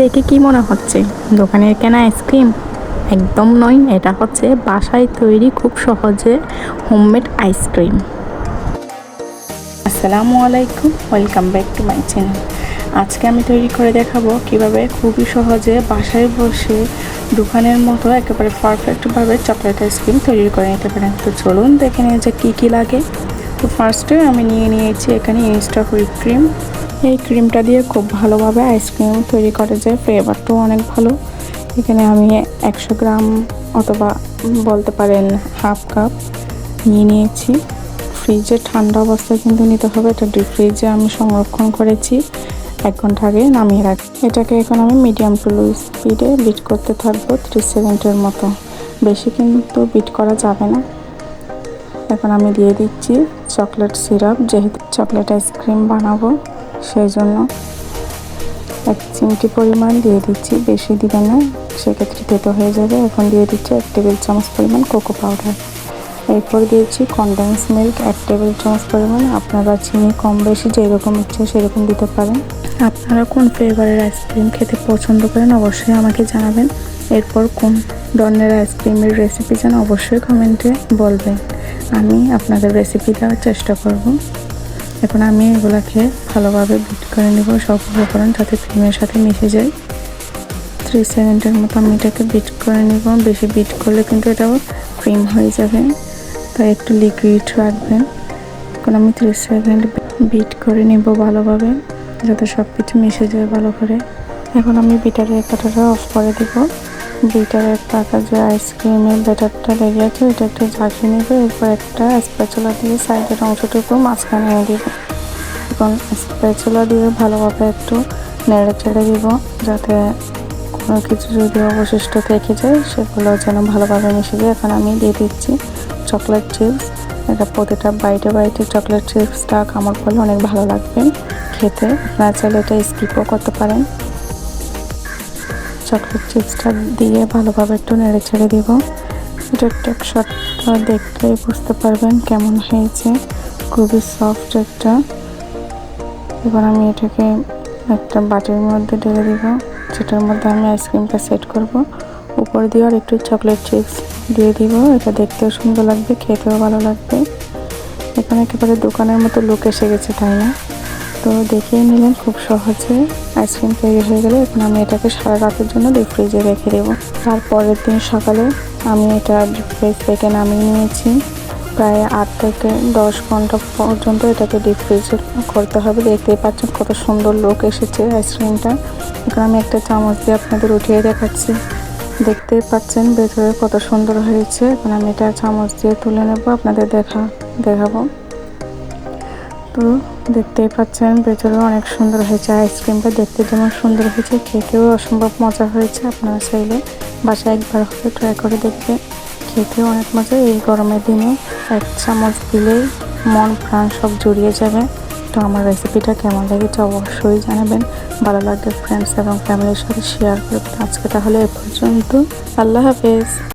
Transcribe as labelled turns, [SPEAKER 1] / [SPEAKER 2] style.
[SPEAKER 1] দেখে কি মনে হচ্ছে? দোকানের কেনা আইসক্রিম একদম নয়, এটা হচ্ছে বাসায় তৈরি খুব সহজে হোমমেড আইসক্রিম আসসালামু আলাইকুম welcome back to my channel আজকে আমি তৈরি করে দেখাবো কীভাবে খুবই সহজে বাসায় বসে দোকানের মতো একেবারে পারফেক্টভাবে চকলেট আইসক্রিম তৈরি করে নিতে পারেন। তো চলুন দেখে নিয়ে যে কী কী লাগে। তো ফার্স্টে আমি নিয়ে নিয়েছি এখানে ইনস্টা হুইপ ক্রিম এই ক্রিমটা দিয়ে খুব ভালোভাবে আইসক্রিম তৈরি করা যায়। ফ্লেভারটাও অনেক ভালো। এখানে আমি একশো গ্রাম অথবা বলতে পারেন হাফ কাপ নিয়ে নিয়েছি। ফ্রিজে ঠান্ডা অবস্থায় কিন্তু নিতে হবে। এটা ডিপ ফ্রিজে আমি সংরক্ষণ করেছি। এক ঘণ্টা আগে নামিয়ে রাখি এটাকে এখন আমি মিডিয়াম টু লো স্পিডে বিট করতে থাকব, ত্রিশ সেকেন্ডের মতো। বেশি কিন্তু বিট করা যাবে না। এখন আমি দিয়ে দিচ্ছি চকলেট সিরাপ যেহেতু চকলেট আইসক্রিম বানাবো। সেই জন্য এক চিমটি পরিমাণ দিয়ে দিচ্ছি। বেশি দিবে না, সেক্ষেত্রে তেতো হয়ে যাবে। এখন দিয়ে দিচ্ছি এক টেবিল চামচ পরিমাণ কোকো পাউডার। এরপর দিয়েছি কনডেন্স মিল্ক এক টেবিল চামচ পরিমাণ। আপনারা চিনি কম বেশি যেরকম ইচ্ছে সেরকম দিতে পারেন। আপনারা কোন ফ্লেভারের আইসক্রিম খেতে পছন্দ করেন অবশ্যই আমাকে জানাবেন। এরপর কোন ধরনের আইসক্রিমের রেসিপি যেন অবশ্যই কমেন্টে বলবেন। আমি আপনাদের রেসিপি দেওয়ার চেষ্টা করব। এখন আমি এগুলাকে ভালোভাবে বিট করে নেব। সব উপকরণ যাতে ক্রিমের সাথে মিশে যায়। থ্রি সেকেন্ডের মতো আমি এটাকে বিট করে নেব। বেশি বিট করলে কিন্তু এটাও ক্রিম হয়ে যাবে। তাই একটু লিকুইড রাখবেন। এখন আমি থ্রি সেকেন্ড বিট করে নেব ভালোভাবে, যাতে সব কিছু মিশে যায় ভালো করে। এখন আমি বিটারের কাটাটা অফ করে দেব। বিটারের পাকা যে আইসক্রিমের ব্যাটারটা লেগে আছে, ওইটা একটা ঝাঁকিয়ে নেবে, এরপর একটা স্প্যাচুলা দিয়ে সাইডের অংশটুকু মাঝখানে নিয়ে দিব। এখন স্প্যাচুলা দিয়ে ভালোভাবে একটু নেড়ে চেড়ে দিব, যাতে কোনো কিছু যদি অবশিষ্ট থেকে যায়, সেগুলো যেন ভালোভাবে মিশে যায়। এখন আমি দিয়ে দিচ্ছি চকলেট চিপস এটা প্রতিটা বাইটে বাইটে চকলেট চিপসটা কামড় করলে অনেক ভালো লাগবে খেতে। আপনারা চাইলে এটা স্কিপও করতে পারেন। চকলেট চিপসটা দিয়ে ভালোভাবে একটু নেড়ে ছেড়ে দিব। এটা টেক্সচারটা দেখলেই বুঝতে পারবেন কেমন হয়েছে। খুবই সফট একটা। এবার আমি এটাকে একটা বাটির মধ্যে ঢেলে দিব, যেটার মধ্যে আমি আইসক্রিমটা সেট করব। উপর দিয়ে আর একটু চকলেট চিপস দিয়ে দিব, এটা দেখতেও সুন্দর লাগবে, খেতেও ভালো লাগবে। এখানে একেবারে দোকানের মতো লোক এসে গেছে, তাই না? তো দেখেই নিলেন খুব সহজে। আইসক্রিম তৈরি হয়ে গেলে। এখন আমি এটাকে সারা রাতের জন্য ডিপ ফ্রিজে রেখে দেবো। তারপরের দিন সকালে আমি এটা ডিপ ফ্রিজ থেকে নামিয়ে নিয়েছি। প্রায় আট থেকে দশ ঘণ্টা পর্যন্ত এটাকে ডিপ ফ্রিজে করতে হবে। দেখতেই পাচ্ছেন কত সুন্দর লোক এসেছে আইসক্রিমটা এখন আমি একটা চামচ দিয়ে আপনাদের উঠিয়ে দেখাচ্ছি। দেখতেই পাচ্ছেন ভেতরে কত সুন্দর হয়েছে। এখন আমি এটা চামচ দিয়ে তুলে নেব, আপনাদের দেখা, দেখাবো। তো দেখতেই পাচ্ছেন ভেতরে অনেক সুন্দর হয়েছে। আইসক্রিমটা দেখতে যেমন সুন্দর হয়েছে, খেতেও অসম্ভব মজা হয়েছে আপনারা চাইলে বাসায় একবার হলে ট্রাই করে দেখবেন। খেতেও অনেক মজা, এই গরমের দিনে এক চামচ দিলেই মন, প্রাণ সব জড়িয়ে যাবে। তো আমার রেসিপিটা কেমন লেগেছে অবশ্যই জানাবেন। ভালো লাগবে ফ্রেন্ডস এবং ফ্যামিলির সাথে শেয়ার করবেন। আজকে তাহলে এ পর্যন্ত। আল্লাহ হাফেজ।